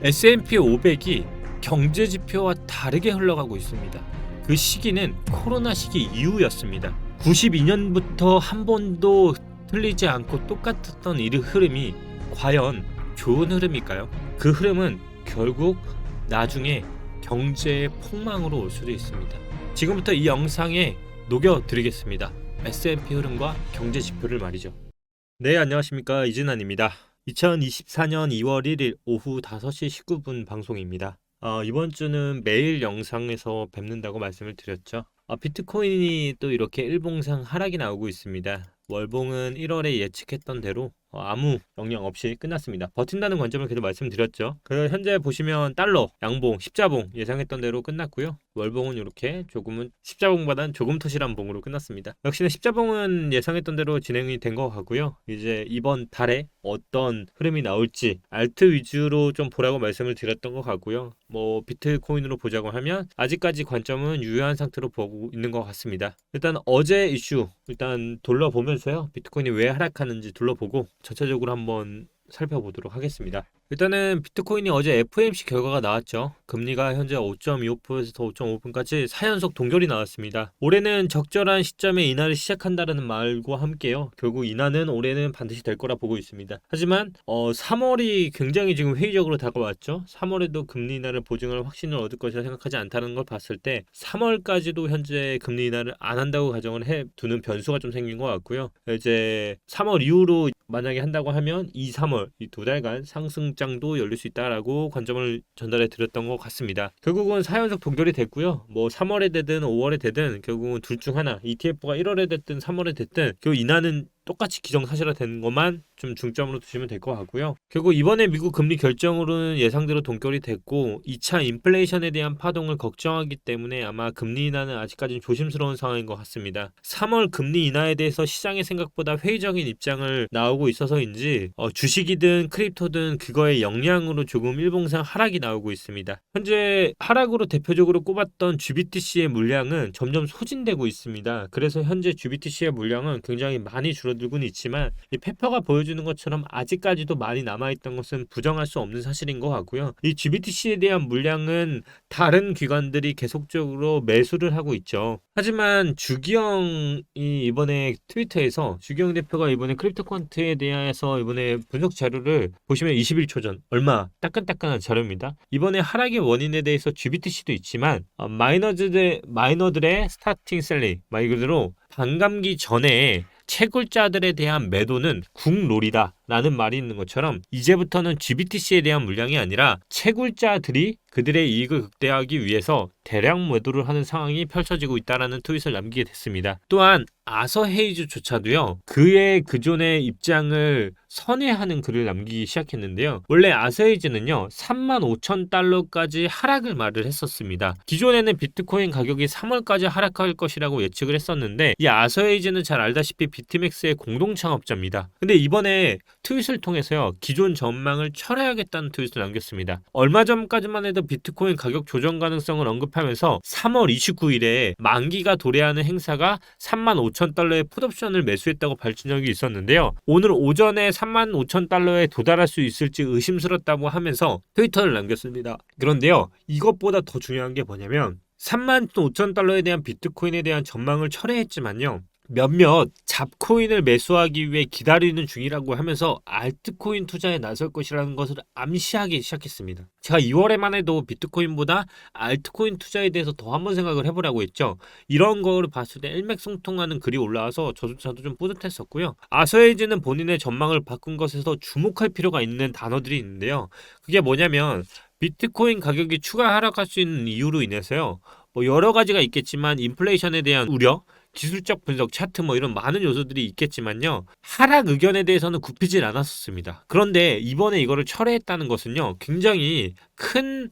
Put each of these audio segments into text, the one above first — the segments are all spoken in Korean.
S&P 500이 경제 지표와 다르게 흘러가고 있습니다. 그 시기는 코로나 시기 이후였습니다. 92년부터 한 번도 틀리지 않고 똑같았던 이 흐름이 과연 좋은 흐름일까요? 그 흐름은 결국 나중에 경제의 폭망으로 올 수도 있습니다. 지금부터 이 영상에 녹여드리겠습니다. S&P 흐름과 경제 지표를 말이죠. 네, 안녕하십니까. 이진환입니다. 2024년 2월 1일 오후 5시 19분 방송입니다. 어, 이번 주는 매일 영상에서 뵙는다고 말씀을 드렸죠. 어, 비트코인이 또 이렇게 일봉상 하락이 나오고 있습니다. 월봉은 1월에 예측했던 대로 어, 아무 영향 없이 끝났습니다. 버틴다는 관점을 계속 말씀드렸죠. 그 현재 보시면 달러, 양봉, 십자봉 예상했던 대로 끝났고요. 월봉은 이렇게 조금은 십자봉보다는 조금 터실한 봉으로 끝났습니다. 역시나 십자봉은 예상했던 대로 진행이 된 것 같고요. 이제 이번 달에 어떤 흐름이 나올지 알트 위주로 좀 보라고 말씀을 드렸던 것 같고요. 뭐 비트코인으로 보자고 하면 아직까지 관점은 유효한 상태로 보고 있는 것 같습니다. 일단 어제 이슈 일단 둘러보면 서요. 비트코인이 왜 하락하는지 둘러보고 전체적으로 한번 살펴보도록 하겠습니다. 일단은 비트코인이 어제 FOMC 결과가 나왔죠. 금리가 현재 5.25%에서 5.5%까지 4연속 동결이 나왔습니다. 올해는 적절한 시점에 인하를 시작한다는 말과 함께요. 결국 인하는 올해는 반드시 될 거라 보고 있습니다. 하지만 어, 3월이 굉장히 지금 회의적으로 다가왔죠. 3월에도 금리 인하를 보증할 확신을 얻을 것이라 생각하지 않다는 걸 봤을 때 3월까지도 현재 금리 인하를 안 한다고 가정을 해 두는 변수가 좀 생긴 것 같고요. 이제 3월 이후로 만약에 한다고 하면 2, 3월 이 두 달간 상승 장도 열릴 수 있다라고 관점을 전달해 드렸던 것 같습니다. 결국은 4연속 동결이 됐고요. 뭐 3월에 되든 5월에 되든 결국은 둘 중 하나 ETF가 1월에 됐든 3월에 됐든 결국 인하는 똑같이 기정사실화 되는 것만 좀 중점으로 두시면 될 것 같고요. 결국 이번에 미국 금리 결정으로는 예상대로 동결이 됐고 2차 인플레이션에 대한 파동을 걱정하기 때문에 아마 금리 인하는 아직까지는 조심스러운 상황인 것 같습니다. 3월 금리 인하에 대해서 시장의 생각보다 회의적인 입장을 나오고 있어서인지 어, 주식이든 크립토든 그거의 영향으로 조금 일봉상 하락이 나오고 있습니다. 현재 하락으로 대표적으로 꼽았던 GBTC의 물량은 점점 소진되고 있습니다. 그래서 현재 GBTC의 물량은 굉장히 많이 줄어들고 있지만 이 페퍼가 보여 주는 것처럼 아직까지도 많이 남아있던 것은 부정할 수 없는 사실인 것 같고요. 이 GBTC에 대한 물량은 다른 기관들이 계속적으로 매수를 하고 있죠. 하지만 주기영이 이번에 트위터에서 주기영 대표가 이번에 크립토콘트에 대해서 이번에 분석 자료를 보시면 21초 전 얼마 따끈따끈한 자료입니다. 이번에 하락의 원인에 대해서 GBTC도 있지만 어, 마이너즈들 마이너들의 스타팅 셀링 말 그대로 반감기 전에 채굴자들에 대한 매도는 국룰이다. 라는 말이 있는 것처럼 이제부터는 GBTC에 대한 물량이 아니라 채굴자들이 그들의 이익을 극대화하기 위해서 대량 매도를 하는 상황이 펼쳐지고 있다라는 트윗을 남기게 됐습니다. 또한 아서 헤이즈조차도요 그의 그존의 입장을 선회하는 글을 남기기 시작했는데요. 원래 아서 헤이즈는요 3만 5천 달러까지 하락을 말을 했었습니다. 기존에는 비트코인 가격이 3월까지 하락할 것이라고 예측을 했었는데 이 아서 헤이즈는 잘 알다시피 비트맥스의 공동 창업자입니다. 근데 이번에 트윗을 통해서요 기존 전망을 철회하겠다는 트윗을 남겼습니다. 얼마 전까지만 해도 비트코인 가격 조정 가능성을 언급하면서 3월 29일에 만기가 도래하는 행사가 3만 5천 달러의 풋옵션을 매수했다고 밝힌 적이 있었는데요. 오늘 오전에 3만 5천 달러에 도달할 수 있을지 의심스럽다고 하면서 트위터를 남겼습니다. 그런데요 이것보다 더 중요한 게 뭐냐면 3만 5천 달러에 대한 비트코인에 대한 전망을 철회했지만요. 몇몇 잡코인을 매수하기 위해 기다리는 중이라고 하면서 알트코인 투자에 나설 것이라는 것을 암시하기 시작했습니다. 제가 2월에만 해도 비트코인보다 알트코인 투자에 대해서 더 한번 생각을 해보라고 했죠. 이런 거를 봤을 때 일맥상통하는 글이 올라와서 저조차도 좀 뿌듯했었고요. 아서에이즈는 본인의 전망을 바꾼 것에서 주목할 필요가 있는 단어들이 있는데요. 그게 뭐냐면 비트코인 가격이 추가 하락할 수 있는 이유로 인해서요. 뭐 여러 가지가 있겠지만 인플레이션에 대한 우려, 기술적 분석, 차트 뭐 이런 많은 요소들이 있겠지만요. 하락 의견에 대해서는 굽히질 않았었습니다. 그런데 이번에 이거를 철회했다는 것은요. 굉장히 큰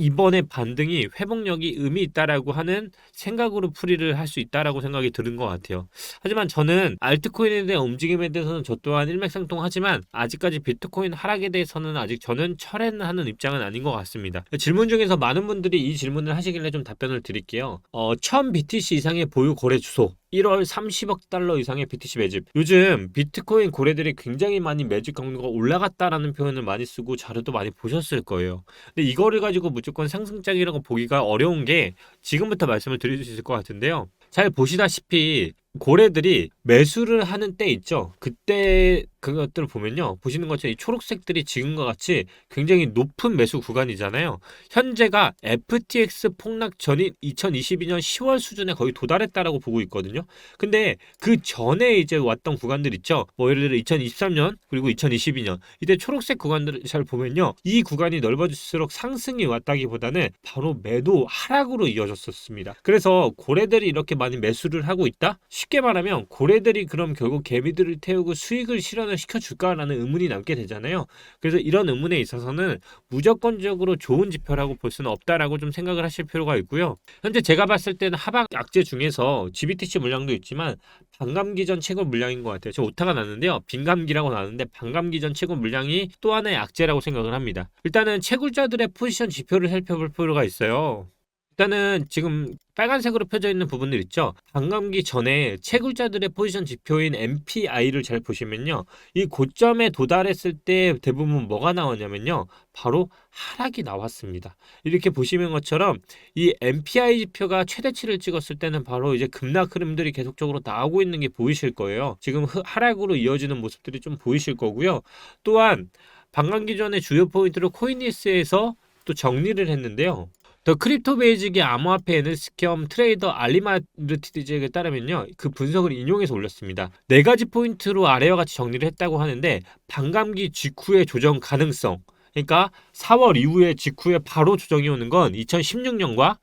이번에 반등이 회복력이 의미 있다라고 하는 생각으로 풀이를 할 수 있다라고 생각이 드는 것 같아요. 하지만 저는 알트코인에 대한 움직임에 대해서는 저 또한 일맥상통하지만 아직까지 비트코인 하락에 대해서는 아직 저는 철회하는 입장은 아닌 것 같습니다. 질문 중에서 많은 분들이 이 질문을 하시길래 좀 답변을 드릴게요. 어, 1000 BTC 이상의 보유 거래 주소 1월 30억 달러 이상의 BTC 매집. 요즘 비트코인 고래들이 굉장히 많이 매집 강도가 올라갔다라는 표현을 많이 쓰고 자료도 많이 보셨을 거예요. 근데 이거를 가지고 무조건 상승장이라고 보기가 어려운 게 지금부터 말씀을 드릴 수 있을 것 같은데요. 잘 보시다시피 고래들이 매수를 하는 때 있죠. 그때 그것들을 보면요. 보시는 것처럼 이 초록색들이 지금과 같이 굉장히 높은 매수 구간이잖아요. 현재가 FTX 폭락 전인 2022년 10월 수준에 거의 도달했다라고 보고 있거든요. 근데 그 전에 이제 왔던 구간들 있죠. 뭐 예를 들어 2023년 그리고 2022년 이때 초록색 구간들을 잘 보면요. 이 구간이 넓어질수록 상승이 왔다기보다는 바로 매도 하락으로 이어졌었습니다. 그래서 고래들이 이렇게 많이 매수를 하고 있다? 쉽게 말하면 고래들이 그럼 결국 개미들을 태우고 수익을 실현 을 시켜줄까라는 의문이 남게 되잖아요. 그래서 이런 의문에 있어서는 무조건적으로 좋은 지표라고 볼 수는 없다라고 좀 생각을 하실 필요가 있고요. 현재 제가 봤을 때는 하방 약재 중에서 GBTC 물량도 있지만 반감기 전 최고 물량인 것 같아요. 저 오타가 났는데요. 빈감기라고 나왔는데 반감기 전 최고 물량이 또 하나의 악재라고 생각을 합니다. 일단은 채굴자들의 포지션 지표를 살펴볼 필요가 있어요. 일단은 지금 빨간색으로 펴져 있는 부분들 있죠. 반감기 전에 채굴자들의 포지션 지표인 MPI를 잘 보시면요. 이 고점에 도달했을 때 대부분 뭐가 나오냐면요. 바로 하락이 나왔습니다. 이렇게 보시는 것처럼 이 MPI 지표가 최대치를 찍었을 때는 바로 이제 급락 흐름들이 계속적으로 나오고 있는 게 보이실 거예요. 지금 흐- 하락으로 이어지는 모습들이 좀 보이실 거고요. 또한 반감기 전에 주요 포인트로 코인리스에서 또 정리를 했는데요. 더 크립토 베이직의 암호화폐 애널리스트 겸 트레이더 알리마르티즈에 따르면요. 그 분석을 인용해서 올렸습니다. 네 가지 포인트로 아래와 같이 정리를 했다고 하는데 반감기 직후의 조정 가능성. 그러니까 4월 이후에 직후에 바로 조정이 오는 건 2016년과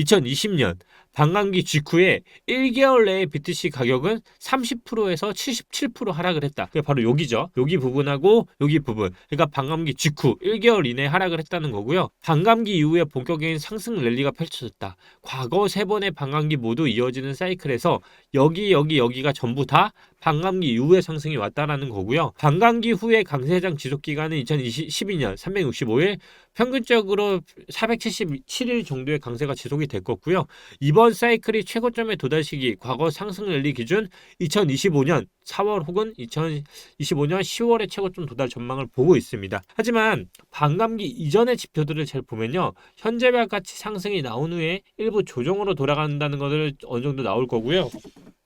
2020년 반감기 직후에 1개월 내에 BTC 가격은 30%에서 77% 하락을 했다. 그게 바로 여기죠. 여기 부분하고 여기 부분. 그러니까 반감기 직후 1개월 이내에 하락을 했다는 거고요. 반감기 이후에 본격적인 상승 랠리가 펼쳐졌다. 과거 세 번의 반감기 모두 이어지는 사이클에서 여기 여기 여기가 전부 다 반감기 이후에 상승이 왔다라는 거고요. 반감기 후에 강세장 지속 기간은 2012년 365일, 평균적으로 477일 정도의 강세가 지속이 됐었고요. 이번 사이클이 최고점에 도달 시기 과거 상승 랠리 기준 2025년 4월 혹은 2025년 10월에 최고점 도달 전망을 보고 있습니다. 하지만 반감기 이전의 지표들을 잘 보면요. 현재와 같이 상승이 나온 후에 일부 조정으로 돌아간다는 것을 어느 정도 나올 거고요.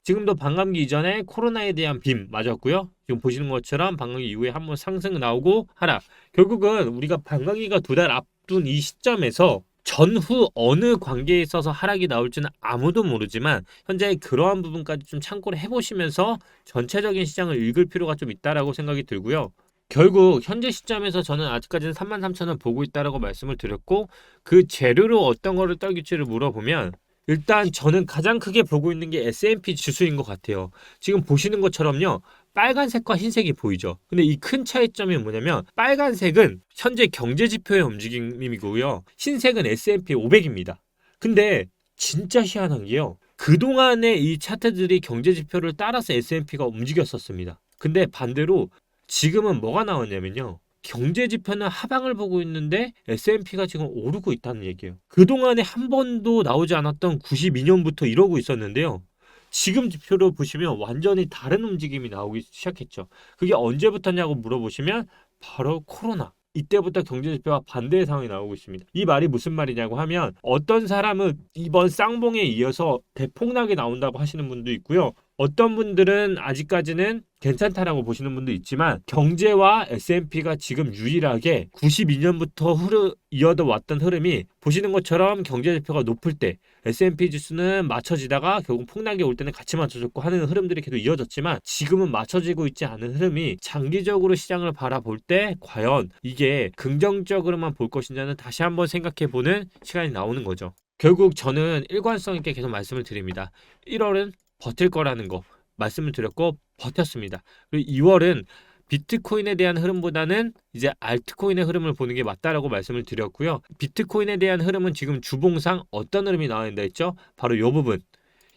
지금도 반감기 이전에 코로나에 대한 빔 맞았고요. 지금 보시는 것처럼 반감기 이후에 한번 상승 나오고 하락. 결국은 우리가 반감기가 두 달 앞둔 이 시점에서 전후 어느 관계에 있어서 하락이 나올지는 아무도 모르지만 현재 그러한 부분까지 좀 참고를 해보시면서 전체적인 시장을 읽을 필요가 좀 있다라고 생각이 들고요. 결국 현재 시점에서 저는 아직까지는 33,000원 보고 있다라고 말씀을 드렸고 그 재료로 어떤 거를 떨길지를 물어보면 일단 저는 가장 크게 보고 있는 게 S&P 지수인 것 같아요. 지금 보시는 것처럼요. 빨간색과 흰색이 보이죠. 근데 이 큰 차이점이 뭐냐면 빨간색은 현재 경제 지표의 움직임이고요. 흰색은 S&P 500입니다. 근데 진짜 희한한 게요. 그동안의 이 차트들이 경제 지표를 따라서 S&P가 움직였었습니다. 근데 반대로 지금은 뭐가 나왔냐면요. 경제 지표는 하방을 보고 있는데 S&P가 지금 오르고 있다는 얘기예요. 그동안에 한 번도 나오지 않았던 92년부터 이러고 있었는데요. 지금 지표로 보시면 완전히 다른 움직임이 나오기 시작했죠. 그게 언제부터냐고 물어보시면 바로 코로나. 이때부터 경제 지표와 반대의 상황이 나오고 있습니다. 이 말이 무슨 말이냐고 하면 어떤 사람은 이번 쌍봉에 이어서 대폭락이 나온다고 하시는 분도 있고요. 어떤 분들은 아직까지는 괜찮다라고 보시는 분도 있지만 경제와 S&P가 지금 유일하게 92년부터 흐르 이어져 왔던 흐름이 보시는 것처럼 경제 지표가 높을 때 S&P 지수는 맞춰지다가 결국 폭락이 올 때는 같이 맞춰졌고 하는 흐름들이 계속 이어졌지만 지금은 맞춰지고 있지 않은 흐름이 장기적으로 시장을 바라볼 때 과연 이게 긍정적으로만 볼 것이냐는 다시 한번 생각해 보는 시간이 나오는 거죠. 결국 저는 일관성 있게 계속 말씀을 드립니다. 1월은 버틸 거라는 거 말씀을 드렸고 버텼습니다. 그리고 2월은 비트코인에 대한 흐름보다는 이제 알트코인의 흐름을 보는 게 맞다라고 말씀을 드렸고요. 비트코인에 대한 흐름은 지금 주봉상 어떤 흐름이 나와 있다 했죠? 바로 이 부분.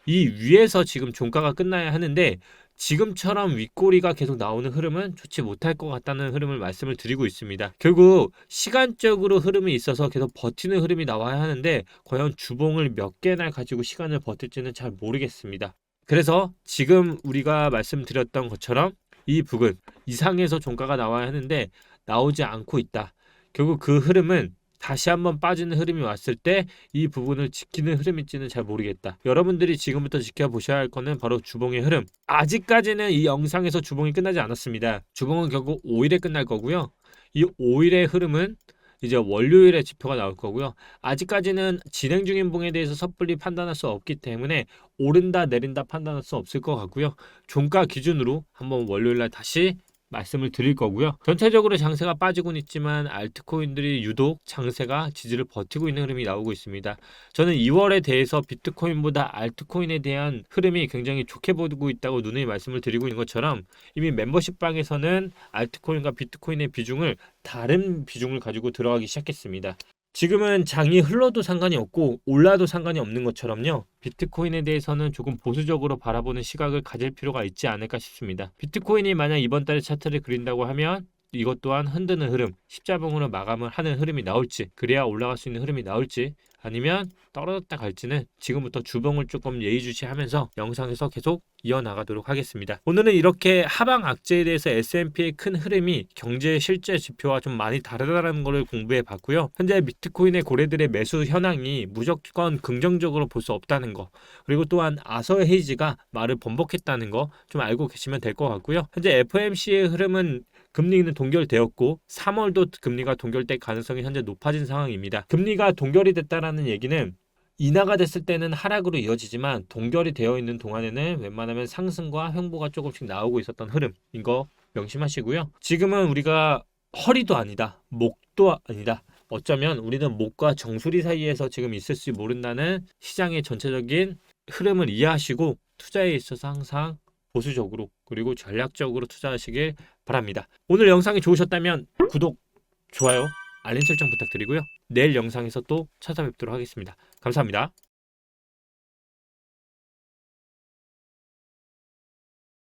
이 위에서 지금 종가가 끝나야 하는데 지금처럼 윗꼬리가 계속 나오는 흐름은 좋지 못할 것 같다는 흐름을 말씀을 드리고 있습니다. 결국 시간적으로 흐름이 있어서 계속 버티는 흐름이 나와야 하는데 과연 주봉을 몇 개나 가지고 시간을 버틸지는 잘 모르겠습니다. 그래서 지금 우리가 말씀드렸던 것처럼 이 부근 이상에서 종가가 나와야 하는데 나오지 않고 있다. 결국 그 흐름은 다시 한번 빠지는 흐름이 왔을 때 이 부분을 지키는 흐름일지는 잘 모르겠다. 여러분들이 지금부터 지켜보셔야 할 거는 바로 주봉의 흐름. 아직까지는 이 영상에서 주봉이 끝나지 않았습니다. 주봉은 결국 5일에 끝날 거고요. 이 5일의 흐름은 이제 월요일에 지표가 나올 거고요. 아직까지는 진행 중인 봉에 대해서 섣불리 판단할 수 없기 때문에 오른다 내린다 판단할 수 없을 것 같고요. 종가 기준으로 한번 월요일 날 다시 말씀을 드릴 거고요. 전체적으로 장세가 빠지고는 있지만 알트코인들이 유독 장세가 지지를 버티고 있는 흐름이 나오고 있습니다. 저는 2월에 대해서 비트코인보다 알트코인에 대한 흐름이 굉장히 좋게 보고 있다고 누누이 말씀을 드리고 있는 것처럼 이미 멤버십 방에서는 알트코인과 비트코인의 비중을 다른 비중을 가지고 들어가기 시작했습니다. 지금은 장이 흘러도 상관이 없고 올라도 상관이 없는 것처럼요. 비트코인에 대해서는 조금 보수적으로 바라보는 시각을 가질 필요가 있지 않을까 싶습니다. 비트코인이 만약 이번 달에 차트를 그린다고 하면 이것 또한 흔드는 흐름, 십자봉으로 마감을 하는 흐름이 나올지, 그래야 올라갈 수 있는 흐름이 나올지, 아니면 떨어졌다 갈지는 지금부터 주봉을 조금 예의주시하면서 영상에서 계속 이어나가도록 하겠습니다. 오늘은 이렇게 하방 악재에 대해서 S&P의 큰 흐름이 경제 실제 지표와 좀 많이 다르다는 것을 공부해 봤고요. 현재 비트코인의 고래들의 매수 현황이 무조건 긍정적으로 볼 수 없다는 거, 그리고 또한 아서 헤이지가 말을 번복했다는 거 좀 알고 계시면 될 것 같고요. 현재 FOMC의 흐름은 금리는 동결되었고 3월도 금리가 동결될 가능성이 현재 높아진 상황입니다. 금리가 동결이 됐다라는 얘기는 인하가 됐을 때는 하락으로 이어지지만 동결이 되어 있는 동안에는 웬만하면 상승과 횡보가 조금씩 나오고 있었던 흐름인 거 명심하시고요. 지금은 우리가 허리도 아니다, 목도 아니다. 어쩌면 우리는 목과 정수리 사이에서 지금 있을지 모른다는 시장의 전체적인 흐름을 이해하시고 투자에 있어서 항상 보수적으로 그리고 전략적으로 투자하시길 바랍니다. 오늘 영상이 좋으셨다면 구독, 좋아요, 알림 설정 부탁드리고요. 내일 영상에서 또 찾아뵙도록 하겠습니다. 감사합니다.